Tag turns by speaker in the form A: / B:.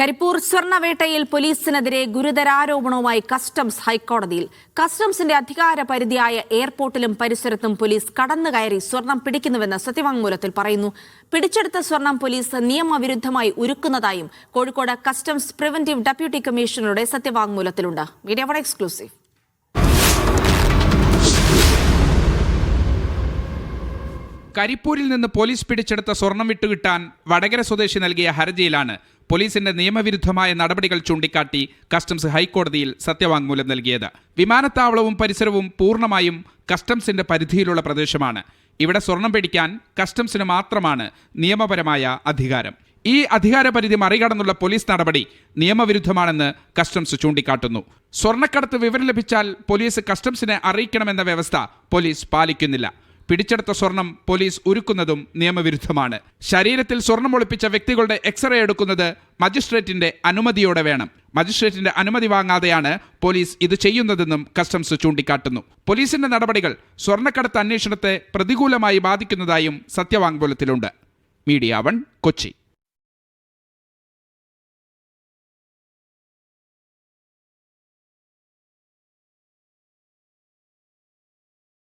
A: Karipur സ്വർണവേട്ടയിൽ പോലീസിനെതിരെ ഗുരുതരാരോപണവുമായി customs ഹൈക്കോടതിയിൽ. കസ്റ്റംസിന്റെ അധികാര പരിധിയായ എയർപോർട്ടിലും പരിസരത്തും പോലീസ് കടന്നുകയറി സ്വർണം പിടിക്കുന്നുവെന്ന് സത്യവാങ്മൂലത്തിൽ പറയുന്നു. പിടിച്ചെടുത്ത സ്വർണം പോലീസ് നിയമവിരുദ്ധമായി ഉരുക്കുന്നതായും കോഴിക്കോട് കസ്റ്റംസ് പ്രിവന്റീവ് ഡെപ്യൂട്ടി കമ്മീഷണറുടെ സത്യവാങ്മൂലത്തിലുണ്ട്. Media exclusive.
B: കരിപ്പൂരിൽ നിന്ന് പോലീസ് പിടിച്ചെടുത്ത സ്വർണം വിട്ടുകിട്ടാൻ വടകര സ്വദേശി നൽകിയ ഹർജിയിലാണ് പോലീസിന്റെ നിയമവിരുദ്ധമായ നടപടികൾ ചൂണ്ടിക്കാട്ടി കസ്റ്റംസ് ഹൈക്കോടതിയിൽ സത്യവാങ്മൂലം നൽകിയത്. വിമാനത്താവളവും പരിസരവും പൂർണമായും കസ്റ്റംസിന്റെ പരിധിയിലുള്ള പ്രദേശമാണ്. ഇവിടെ സ്വർണം പിടിക്കാൻ കസ്റ്റംസിന് മാത്രമാണ് നിയമപരമായ അധികാരം. ഈ അധികാരപരിധി മറികടന്നുള്ള പോലീസ് നടപടി നിയമവിരുദ്ധമാണെന്ന് കസ്റ്റംസ് ചൂണ്ടിക്കാട്ടുന്നു. സ്വർണക്കടത്ത് വിവരം ലഭിച്ചാൽ പോലീസ് കസ്റ്റംസിനെ അറിയിക്കണമെന്ന വ്യവസ്ഥ പോലീസ് പാലിക്കുന്നില്ല. പിടിച്ചെടുത്ത സ്വർണം പോലീസ് ഉരുക്കുന്നതും നിയമവിരുദ്ധമാണ്. ശരീരത്തിൽ സ്വർണം ഒളിപ്പിച്ച വ്യക്തികളുടെ എക്സ്റേ എടുക്കുന്നത് മജിസ്ട്രേറ്റിന്റെ അനുമതിയോടെ വേണം. മജിസ്ട്രേറ്റിന്റെ അനുമതി വാങ്ങാതെയാണ് പോലീസ് ഇത് ചെയ്യുന്നതെന്നും കസ്റ്റംസ് ചൂണ്ടിക്കാട്ടുന്നു. പോലീസിന്റെ നടപടികൾ സ്വർണക്കടത്ത് അന്വേഷണത്തെ പ്രതികൂലമായി ബാധിക്കുന്നതായും സത്യവാങ്മൂലത്തിലുണ്ട്. Media one Kochi.